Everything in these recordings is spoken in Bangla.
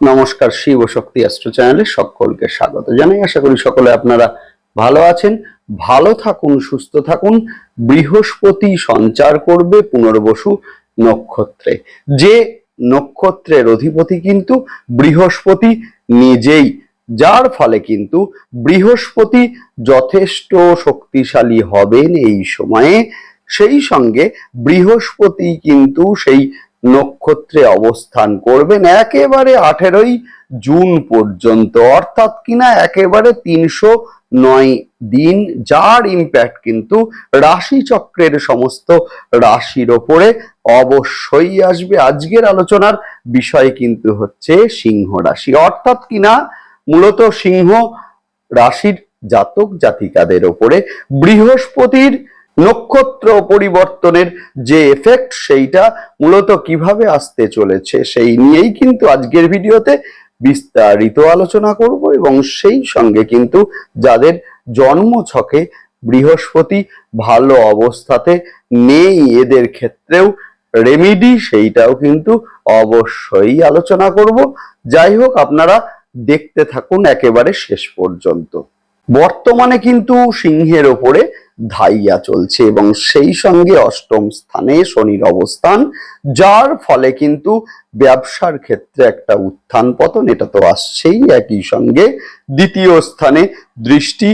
নমস্কার, শিব শক্তি অ্যাস্ট্রো চ্যানেলে সকলকে স্বাগত জানাই। আশা করি সকলে আপনারা ভালো আছেন, ভালো থাকুন, সুস্থ থাকুন। বৃহস্পতি সঞ্চার করবে পুনর্বসু নক্ষত্রে। যে নক্ষত্রের অধিপতি কিন্তু বৃহস্পতি নিজেই, যার ফলে কিন্তু বৃহস্পতি যথেষ্ট শক্তিশালী হবেন এই সময়ে। সেই সঙ্গে বৃহস্পতি কিন্তু সেই নক্ষত্রে অবস্থান করবেন একেবারে আঠেরোই জুন পর্যন্ত। অর্থাৎ কিনা একেবারে তিনশো নয় দিন, যার ইম্প্যাক্ট কিন্তু রাশি চক্রের সমস্ত রাশির ওপরে অবশ্যই আসবে। আজকের আলোচনার বিষয় কিন্তু হচ্ছে সিংহ রাশি। অর্থাৎ কিনা মূলত সিংহ রাশির জাতক জাতিকাদের ওপরে বৃহস্পতির নক্ষত্র পরিবর্তনের যে এফেক্ট সেইটা মূলত কীভাবে আসতে চলেছে সেই নিয়েই কিন্তু আজকের ভিডিওতে বিস্তারিত আলোচনা করব এবং সেই সঙ্গে কিন্তু যাদের জন্ম ছকে বৃহস্পতি ভালো অবস্থাতে নেই, এদের ক্ষেত্রেও রেমিডি সেইটাও কিন্তু অবশ্যই আলোচনা করব। যাই হোক, আপনারা দেখতে থাকুন একেবারে শেষ পর্যন্ত। বর্তমানে কিন্তু সিংহের ওপরে ধাইয়া চলছে এবং সেই সঙ্গে অষ্টম স্থানে শনির অবস্থান, যার ফলে কিন্তু ব্যবসার ক্ষেত্রে একটা উত্থান পতন, এটা তো আসছেই একই সঙ্গে দ্বিতীয় স্থানে দৃষ্টি,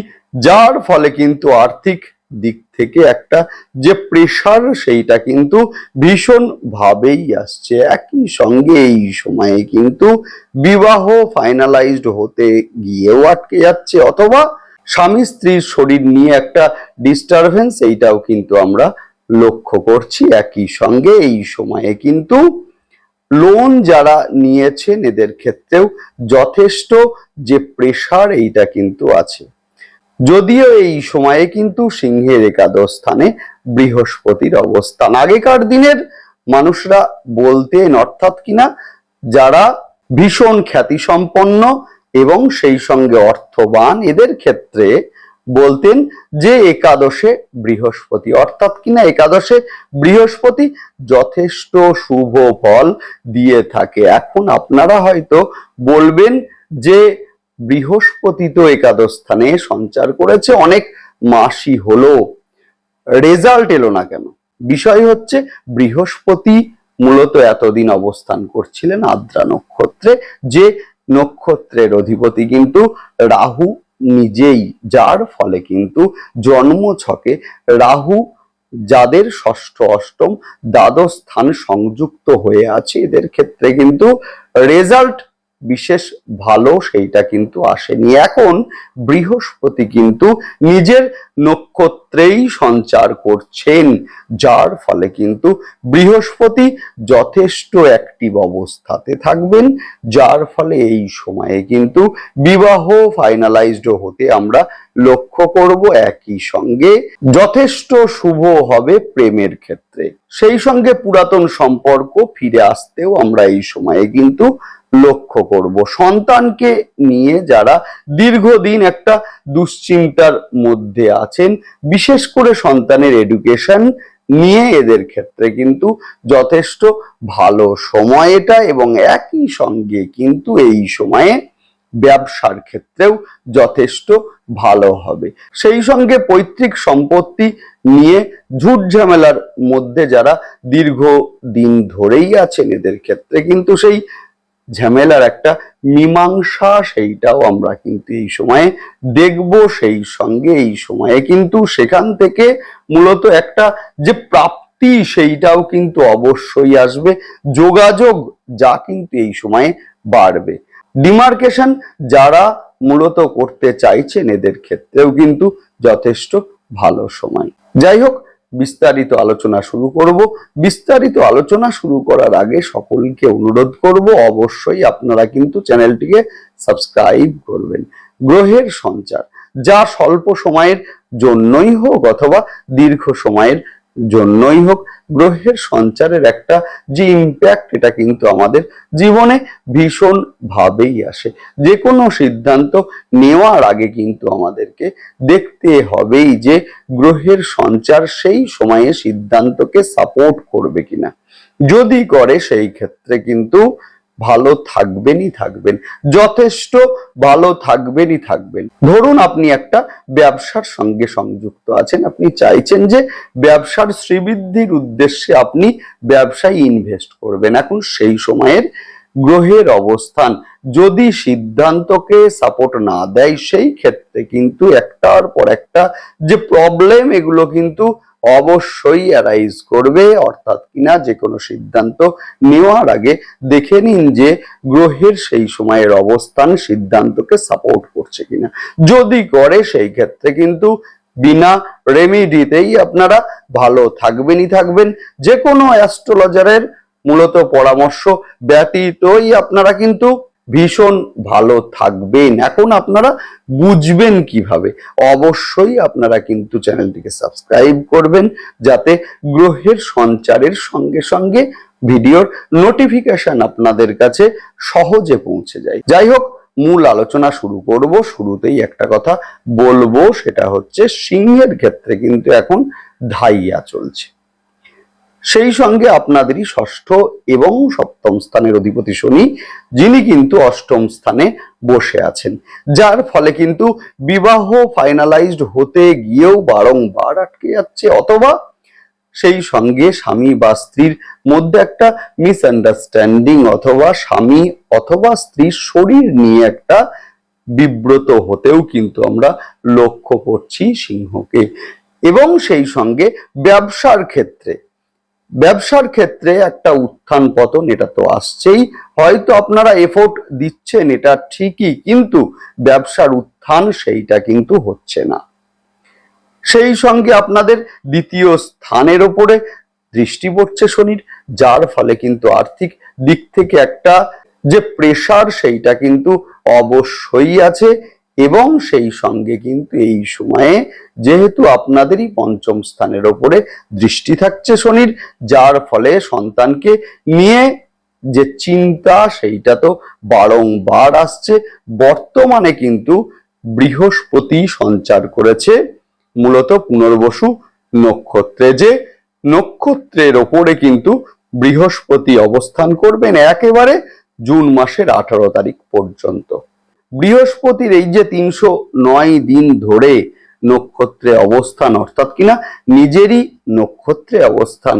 যার ফলে কিন্তু আর্থিক দিক থেকে একটা যে প্রেশার সেইটা কিন্তু ভীষণ ভাবেই আসছে। একই সঙ্গে এই সময়ে কিন্তু বিবাহ ফাইনালাইজড হতে গিয়েও আটকে যাচ্ছে অথবা স্বামী স্ত্রীর শরীর নিয়ে একটা ডিস্টারবেন্স এইটাও কিন্তু আমরা লক্ষ্য করছি একই সঙ্গে। এই সময়ে কিন্তু লোন যারা নিয়েছেন এদের ক্ষেত্রেও যথেষ্ট যে প্রেশার এইটা কিন্তু আছে। যদিও এই সময়ে কিন্তু সিংহের একাদশ স্থানে বৃহস্পতির অবস্থান। আগেকার দিনের মানুষরা বলতেন, অর্থাৎ কিনা যারা ভীষণ খ্যাতিসম্পন্ন এবং সেই সঙ্গে অর্থবান এদের ক্ষেত্রে বলতেন যে একাদশে বৃহস্পতি। অর্থাৎ কিনা একাদশে বৃহস্পতি যথেষ্ট শুভ ফল দিয়ে থাকে। এখন আপনারা হয়তো বলবেন যে বৃহস্পতি তো একাদশ স্থানে সঞ্চার করেছে অনেক মাসি হলো। রেজাল্ট এলো না কেন? বিষয় হচ্ছে বৃহস্পতি মূলত এতদিন অবস্থান করছিলেন আদ্রা নক্ষত্রে যে নক্ষত্রের অধিপতি। কিন্তু রাহু নিজেই, যার ফলে কিন্তু জন্ম ছকে রাহু যাদের ষষ্ঠ অষ্টম, দ্বাদশ স্থান সংযুক্ত হয়ে আছে। এদের ক্ষেত্রে কিন্তু রেজাল্ট বিশেষ ভালো সেইটা কিন্তু আসেনি। এখন বৃহস্পতি কিন্তু নিজের নক্ষত্রেই সঞ্চার করছেন, যার ফলে কিন্তু বৃহস্পতি যথেষ্ট অ্যাক্টিভ অবস্থাতে থাকবেন, যার ফলে এই সময়ে কিন্তু বিবাহ ফাইনালাইজড হতে আমরা লক্ষ্য করব একই সঙ্গে। যথেষ্ট শুভ হবে প্রেমের ক্ষেত্রে। সেই সঙ্গে পুরাতন সম্পর্ক ফিরে আসতেও আমরা এই সময়ে কিন্তু লক্ষ্য করব। সন্তানকে নিয়ে যারা দীর্ঘদিন একটা দুশ্চিন্তার মধ্যে আছেন, বিশেষ করে সন্তানের এডুকেশন নিয়ে এদের ক্ষেত্রে কিন্তু যথেষ্ট ভালো সময় এটা এবং একই সঙ্গে কিন্তু এই সময়ে ব্যবসার ক্ষেত্রেও যথেষ্ট ভালো হবে। সেই সঙ্গে পৈতৃক সম্পত্তি নিয়ে ঝুট ঝামেলার মধ্যে যারা দীর্ঘ দিন ধরেই আছেন, এদের ক্ষেত্রে কিন্তু সেই ঝামেলার একটা মীমাংসা সেইটাও আমরা কিন্তু এই সময়ে দেখব, সেই সঙ্গে এই সময়ে কিন্তু সেখান থেকে মূলত একটা যে প্রাপ্তি সেইটাও কিন্তু অবশ্যই আসবে, যোগাযোগ যা কিন্তু এই সময়ে বাড়বে। ডিমার্কেশন যারা মূলত করতে চাইছেন এদের ক্ষেত্রেও কিন্তু যথেষ্ট ভালো সময়। যাই হোক বিস্তারিত আলোচনা শুরু করব। বিস্তারিত আলোচনা শুরু করার আগে সকলকে অনুরোধ করব, অবশ্যই আপনারা কিন্তু চ্যানেলটিকে সাবস্ক্রাইব করবেন। গ্রহের সঞ্চার, যা স্বল্প সময়ের জন্যই হোক অথবা দীর্ঘ সময়ের জন্যই হোক, গ্রহের সঞ্চারের একটা যে ইম্প্যাক্ট এটা কিন্তু আমাদের জীবনে ভীষণ ভাবেই আসে। যে কোনো সিদ্ধান্ত নেওয়ার আগে কিন্তু আমাদেরকে দেখতে হবেই যে গ্রহের সঞ্চার সেই সময়ে সিদ্ধান্তকে সাপোর্ট করবে কিনা। যদি করে সেই ক্ষেত্রে কিন্তু ভালো থাকবেনই থাকবেন, যথেষ্ট ভালো থাকবেনই থাকবেন। ধরুন আপনি একটা ব্যবসার সঙ্গে সংযুক্ত আছেন, আপনি চাইছেন যে ব্যবসার শ্রীবৃদ্ধির উদ্দেশ্যে আপনি ব্যবসায় ইনভেস্ট করবেন। এখন সেই সময়ের গ্রহের অবস্থান, যদি সিদ্ধান্তকে সাপোর্ট না দেয়, সেই ক্ষেত্রে কিন্তু একটার পর একটা যে প্রবলেম এগুলো কিন্তু অবশ্যই অ্যারাইজ করবে, অর্থাৎ কিনা যে কোনো সিদ্ধান্ত নেওয়ার আগে দেখে নিন যে গ্রহের সেই সময়ের অবস্থান সিদ্ধান্তকে সাপোর্ট করছে কিনা। যদি করে, সেই ক্ষেত্রে কিন্তু বিনা রেমিডিতেই আপনারা ভালো থাকবেনই থাকবেন। যে কোনো অ্যাস্ট্রোলজারের মূলত পরামর্শ ব্যতীতই আপনারা কিন্তু ভীষণ ভালো থাকবেন। এখন আপনারা বুঝবেন কীভাবে। অবশ্যই আপনারা কিন্তু চ্যানেলটিকে সাবস্ক্রাইব করবেন, যাতে গ্রহের সঞ্চারের সঙ্গে সঙ্গে ভিডিওর নোটিফিকেশন আপনাদের কাছে সহজে পৌঁছে যায়। যাই হোক, মূল আলোচনা শুরু করব। শুরুতেই একটা কথা বলব, সেটা হচ্ছে সিংহের ক্ষেত্রে কিন্তু এখন ধাইয়া চলছে। সেই সঙ্গে আপনাদেরই ষষ্ঠ এবং সপ্তম স্থানের অধিপতি শনি, যিনি কিন্তু অষ্টম স্থানে বসে আছেন। যার ফলে কিন্তু বিবাহ ফাইনালাইজড হতে গিয়েও বারংবার আটকে যাচ্ছে, অথবা সেই সঙ্গে স্বামী বা স্ত্রীর মধ্যে একটা মিসআন্ডারস্ট্যান্ডিং অথবা স্বামী অথবা স্ত্রীর শরীর নিয়ে একটা বিব্রত হতেও কিন্তু আমরা লক্ষ্য করছি সিংহকে। এবং সেই সঙ্গে ব্যবসার ক্ষেত্রে ব্যবসার ক্ষেত্রে একটা উত্থান পতন, এটা তো আসছেই। হয়তো আপনারা এফোর্ট দিচ্ছেন, এটা ঠিকই, কিন্তু ব্যবসার উত্থান সেইটা কিন্তু হচ্ছে না। সেই সঙ্গে আপনাদের দ্বিতীয় স্থানের ওপরে দৃষ্টি পড়ছে শনির, যার ফলে কিন্তু আর্থিক দিক থেকে একটা যে প্রেসার সেইটা কিন্তু অবশ্যই আছে। এবং সেই সঙ্গে কিন্তু এই সময়ে যেহেতু আপনাদেরই পঞ্চম স্থানের ওপরে দৃষ্টি থাকছে শনির, যার ফলে সন্তানকে নিয়ে যে চিন্তা, সেইটা তো বারংবার আসছে। বর্তমানে কিন্তু বৃহস্পতি সঞ্চার করেছে মূলত পুনর্বসু নক্ষত্রে, যে নক্ষত্রের ওপরে কিন্তু বৃহস্পতি অবস্থান করবেন একেবারে জুন মাসের আঠারো তারিখ পর্যন্ত। বৃহস্পতির এই যে তিনশো নয় দিন ধরে নক্ষত্রে অবস্থান, অর্থাৎ কিনা নিজেরই নক্ষত্রে অবস্থান,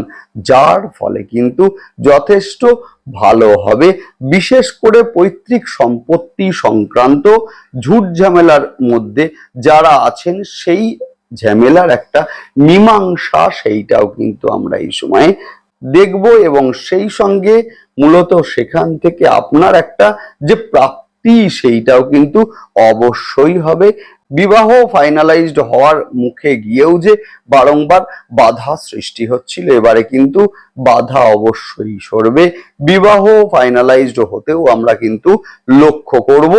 যার ফলে কিন্তু যথেষ্ট ভালো হবে। বিশেষ করে পৈতৃক সম্পত্তি সংক্রান্ত ঝুট ঝামেলার মধ্যে যারা আছেন, সেই ঝামেলার একটা মীমাংসা সেইটাও কিন্তু আমরা এই সময়ে দেখব এবং সেই সঙ্গে মূলত সেখান থেকে আপনার একটা যে প্রাপ্তি সেইটাও কিন্তু অবশ্যই হবে। বিবাহ ফাইনালাইজড হওয়ার মুখে গিয়েও যে বারংবার বাধা সৃষ্টি হচ্ছিল, এবারে কিন্তু বাধা অবশ্যই সরবে। বিবাহ ফাইনালাইজড হতেও আমরা কিন্তু লক্ষ্য করব,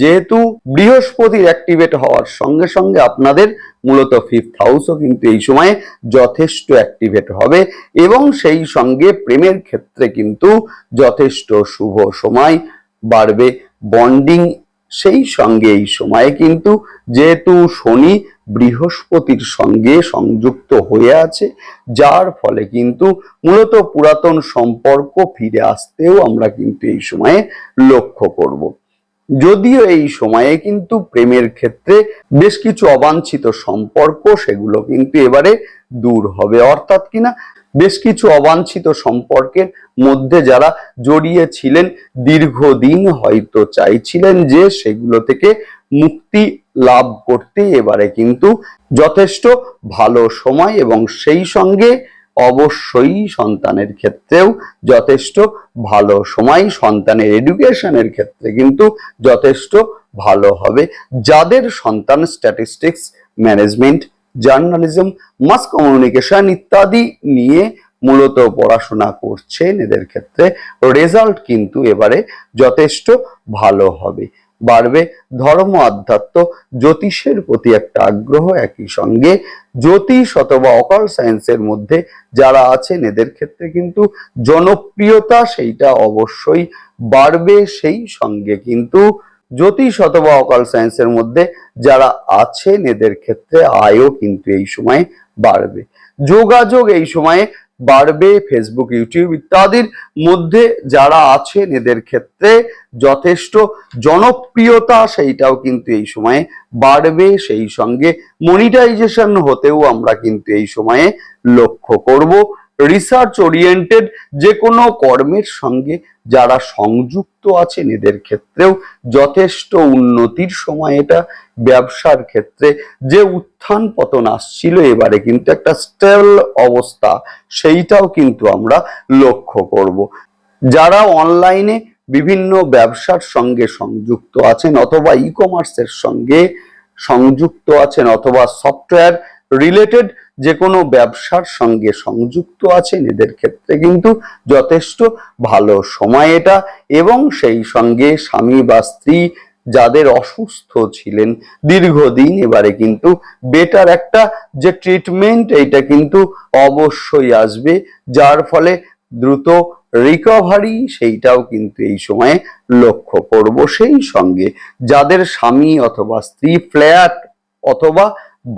যেহেতু বৃহস্পতির অ্যাক্টিভেট হওয়ার সঙ্গে সঙ্গে আপনাদের মূলত ফিফথ হাউসও কিন্তু এই সময়ে যথেষ্ট অ্যাক্টিভেট হবে এবং সেই সঙ্গে প্রেমের ক্ষেত্রে কিন্তু যথেষ্ট শুভ সময় বাড়বে। বন্ডিং সেই সঙ্গে, এই সময়ে কিন্তু যেহেতু শনি বৃহস্পতির সঙ্গে সংযুক্ত হয়ে আছে, যার ফলে কিন্তু মূলত পুরাতন সম্পর্ক ফিরে আসতেও আমরা কিন্তু এই সময়ে লক্ষ্য করব। যদিও এই সময়ে কিন্তু প্রেমের ক্ষেত্রে বেশ কিছু অবাঞ্ছিত সম্পর্ক, সেগুলো কিন্তু এবারে দূর হবে। অর্থাৎ কিনা বেশ কিছু অবাঞ্ছিত সম্পর্কের মধ্যে যারা জড়িয়ে ছিলেন দীর্ঘদিন হয়তো চাইছিলেন যে সেগুলো থেকে মুক্তি লাভ করতে এবারে কিন্তু যথেষ্ট ভালো সময় এবং সেই সঙ্গে অবশ্যই সন্তানের ক্ষেত্রেও যথেষ্ট ভালো সময় সন্তানের এডুকেশনের ক্ষেত্রে কিন্তু যথেষ্ট ভালো হবে। যাদের সন্তান statistics management journalism mass communication ইত্যাদি নিয়ে মূলত পড়াশোনা করছেন, এদের ক্ষেত্রে রেজাল্ট কিন্তু এবারে যথেষ্ট ভালো হবে। বাড়বে। ধর্ম আধ্যাত্ম জ্যোতিষের প্রতি একটা আগ্রহ একই সঙ্গে। জ্যোতিষ অথবা অকাল সায়েন্সের মধ্যে যারা আছেন, এদের ক্ষেত্রে কিন্তু জনপ্রিয়তা সেইটা অবশ্যই বাড়বে সেই সঙ্গে। কিন্তু জ্যোতিষ অথবা অকাল সায়েন্সের মধ্যে যারা আছেন, এদের ক্ষেত্রে আয়ও কিন্তু এই সময়ে বাড়বে। যোগাযোগ এই সময়ে বাড়বে ফেসবুক ইউটিউব ইত্যাদির মধ্যে যারা আছেন, এদের ক্ষেত্রে যথেষ্ট জনপ্রিয়তা সেইটাও কিন্তু এই সময়ে বাড়বে। সেই সঙ্গে মনিটাইজেশন হতেও আমরা কিন্তু এই সময়ে লক্ষ্য করব। রিসার্চ ওরিয়েন্টেড যে কোনো কর্মের সঙ্গে যারা সংযুক্ত আছেন, এদের ক্ষেত্রেও যথেষ্ট উন্নতির সময় এটা ব্যবসার ক্ষেত্রে যে উত্থান পতন আসছিল, এবারে কিন্তু একটা স্টেল অবস্থা, সেইটাও কিন্তু আমরা লক্ষ্য করব। যারা অনলাইনে বিভিন্ন ব্যবসার সঙ্গে সংযুক্ত আছেন অথবা ই কমার্সের সঙ্গে সংযুক্ত আছেন অথবা সফটওয়্যার রিলেটেড যে কোনো ব্যবসার সঙ্গে সংযুক্ত আছেন, এদের ক্ষেত্রে কিন্তু যথেষ্ট ভালো সময় এটা। এবং সেই সঙ্গে স্বামী বা স্ত্রী যাদের অসুস্থ ছিলেন, দীর্ঘদিন এবারে কিন্তু বেটার একটা যে ট্রিটমেন্ট এইটা কিন্তু অবশ্যই আসবে। যার ফলে দ্রুত রিকভারি সেইটাও কিন্তু এই সময়ে লক্ষ্য করব। সেই সঙ্গে যাদের স্বামী অথবা স্ত্রী ফ্ল্যাট অথবা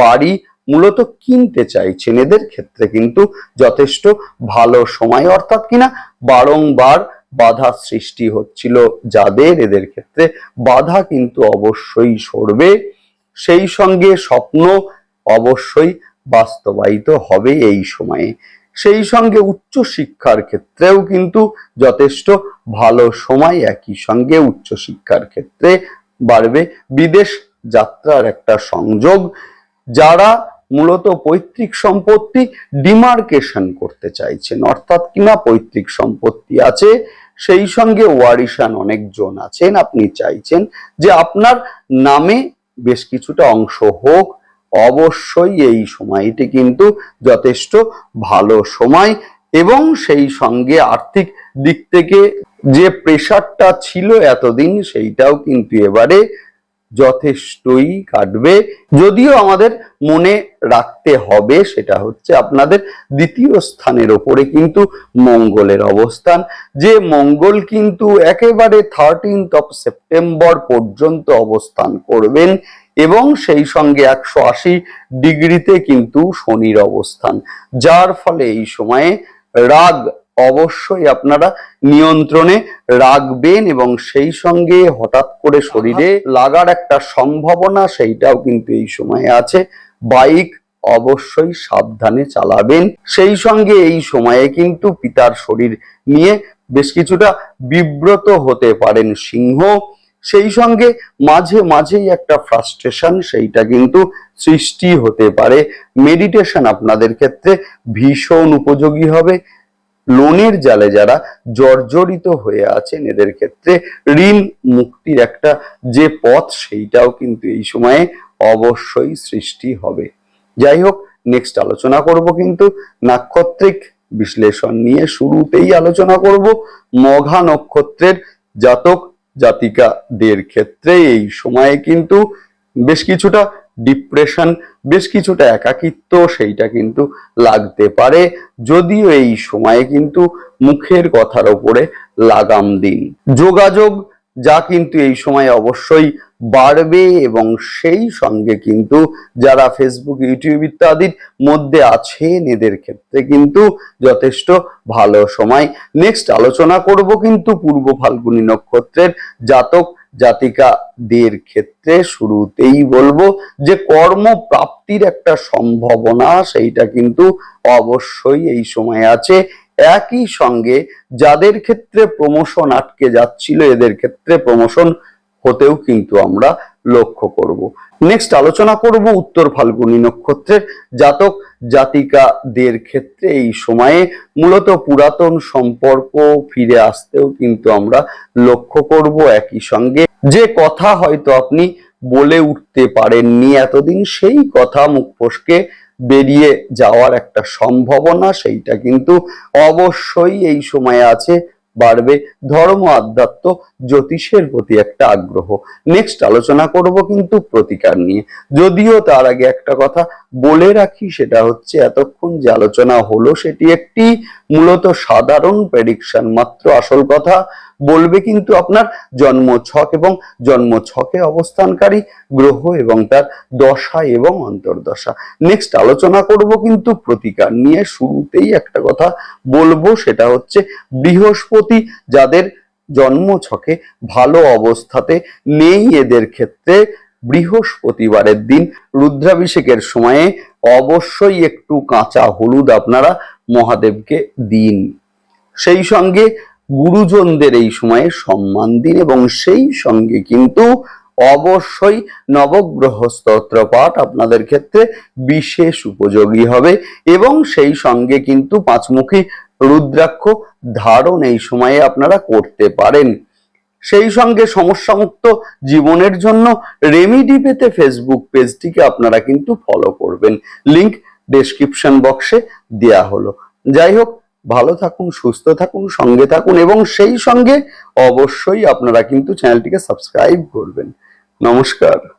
বাড়ি মূলত কিনতে চাইছেন। এদের ক্ষেত্রে কিন্তু যথেষ্ট ভালো সময়। অর্থাৎ কিনা বারংবার বাধা সৃষ্টি হচ্ছিল। যাদের এদের ক্ষেত্রে বাধা কিন্তু অবশ্যই সরবে। সেই সঙ্গে স্বপ্ন অবশ্যই বাস্তবায়িত হবে এই সময়ে। সেই সঙ্গে উচ্চ শিক্ষার ক্ষেত্রেও কিন্তু যথেষ্ট ভালো সময় একই সঙ্গে উচ্চ শিক্ষার ক্ষেত্রে বাড়বে। বিদেশ যাত্রার একটা সংযোগ, যারা মূলত পৈতৃক সম্পত্তি ডিমার্কেশন করতে চাইছেন। অর্থাৎ কিনা পৈতৃক সম্পত্তি আছে, সেই সঙ্গে ওয়ারিশান অনেকজন আছেন, আপনি চাইছেন যে আপনার নামে বেশ কিছুটা অংশ হোক। অবশ্যই এই সময়টি কিন্তু যথেষ্ট ভালো সময় এবং সেই সঙ্গে আর্থিক দিক থেকে যে প্রেশারটা ছিল এতদিন, সেইটাও কিন্তু এবারে যথেষ্টই কাটবে। যদিও আমাদের মনে রাখতে হবে, সেটা হচ্ছে আপনাদের দ্বিতীয় স্থানের ওপরে কিন্তু মঙ্গলের অবস্থান। যে মঙ্গল কিন্তু একেবারে থার্টিনথ অফ সেপ্টেম্বর পর্যন্ত অবস্থান করবেন এবং সেই সঙ্গে একশো আশি ডিগ্রিতে কিন্তু শনির অবস্থান। যার ফলে এই সময়ে রাগ অবশ্যই আপনারা নিয়ন্ত্রণে রাখবেন এবং সেই সঙ্গে হঠাৎ করে শরীরে লাগার একটা সম্ভাবনা সেইটাও কিন্তু এই সময়ে আছে। বাইক অবশ্যই সাবধানে চালাবেন। সেই সঙ্গে এই সময়ে কিন্তু পিতার শরীর নিয়ে বেশ কিছুটা বিব্রত হতে পারেন সিংহ। সেই সঙ্গে মাঝে মাঝেই একটা ফ্রাস্ট্রেশন সেইটা কিন্তু সৃষ্টি হতে পারে। মেডিটেশন আপনাদের ক্ষেত্রে ভীষণ উপযোগী হবে। লোনের জালে যারা জর্জরিত হয়ে আছেন, এদের ক্ষেত্রে ঋণ মুক্তির একটা যে পথ, সেইটাও কিন্তু এই সময়ে অবশ্যই সৃষ্টি হবে। যাই হোক নেক্সট আলোচনা করব কিন্তু নাক্ষত্রিক বিশ্লেষণ নিয়ে শুরুতেই আলোচনা করব। মঘা নক্ষত্রের জাতক জাতিকাদের ক্ষেত্রে এই সময়ে কিন্তু বেশ কিছুটা ডিপ্রেশন বেশ কিছুটা একাকিত্ব সেইটা কিন্তু লাগতে পারে। যদিও এই সময়ে কিন্তু মুখের কথার ওপরে লাগাম দিন। যোগাযোগ যা কিন্তু এই সময় অবশ্যই বাড়বে এবং সেই সঙ্গে কিন্তু যারা ফেসবুক ইউটিউব ইত্যাদির মধ্যে আছেন, এদের ক্ষেত্রে কিন্তু যথেষ্ট ভালো সময়। নেক্সট আলোচনা করব কিন্তু পূর্ব ফাল্গুনী নক্ষত্রের জাতক জাতিকাদের ক্ষেত্রে শুরুতেই বলব যে কর্ম প্রাপ্তির একটা সম্ভাবনা সেইটা কিন্তু অবশ্যই এই সময় আছে। একই সঙ্গে যাদের ক্ষেত্রে প্রমোশন আটকে যাচ্ছিল, এদের ক্ষেত্রে প্রমোশন হতেও কিন্তু আমরা লক্ষ্য করব। নেক্সট আলোচনা করব উত্তর ফাল্গুনী নক্ষত্রের। জাতক জাতিকাদের ক্ষেত্রে এই সময়ে মূলত পুরাতন সম্পর্ক ফিরে আসতেও কিন্তু আমরা লক্ষ্য করব একই সঙ্গে। যে কথা হয়তো আপনি বলে উঠতে পারেননি এতদিন, সেই কথা মুখ ফসকে বেরিয়ে যাওয়ার একটা সম্ভাবনা সেইটা কিন্তু অবশ্যই এই সময়ে আছে, বাড়বে। ধর্ম, আধ্যাত্ম, জ্যোতিষের প্রতি একটা আগ্রহ। নেক্সট আলোচনা করব কিন্তু প্রতিকার নিয়ে। যদিও তার আগে একটা কথা বলে রাখি সেটা হচ্ছে, এতক্ষণ যে আলোচনা হলো সেটি একটি মূলত সাধারণ প্রেডিকশন মাত্র আসল কথা বলবে কিন্তু আপনার জন্ম ছক এবং জন্ম ছকে অবস্থানকারী গ্রহ এবং তার দশা এবং অন্তর্দশা। নেক্সট আলোচনা করব কিন্তু প্রতিকার নিয়ে, শুরুতেই একটা কথা বলব, সেটা হচ্ছে বৃহস্পতি যাদের জন্ম ছকে ভালো অবস্থাতে নেই, এদের ক্ষেত্রে বৃহস্পতিবারের দিন রুদ্রাভিষেকের সময়ে অবশ্যই একটু কাঁচা হলুদ আপনারা মহাদেবকে দিন। সেই সঙ্গে গুরুজনদের এই সময়ে সম্মান দিন এবং সেই সঙ্গে কিন্তু অবশ্যই নবগ্রহ স্তোত্র পাঠ আপনাদের ক্ষেত্রে বিশেষ উপযোগী হবে এবং সেই সঙ্গে কিন্তু পাঁচমুখী রুদ্রাক্ষ ধারণ এই সময়ে আপনারা করতে পারেন। সেই সঙ্গে সমস্যামুক্ত জীবনের জন্য রেমিডি পেতে ফেসবুক পেজটিকে আপনারা কিন্তু ফলো করবেন। লিংক ডেসক্রিপশন বক্সে দেয়া হলো। যাই হোক, ভালো থাকুন, সুস্থ থাকুন, সঙ্গে থাকুন এবং সেই সঙ্গে অবশ্যই আপনারা কিন্তু চ্যানেলটিকে সাবস্ক্রাইব করবেন। নমস্কার।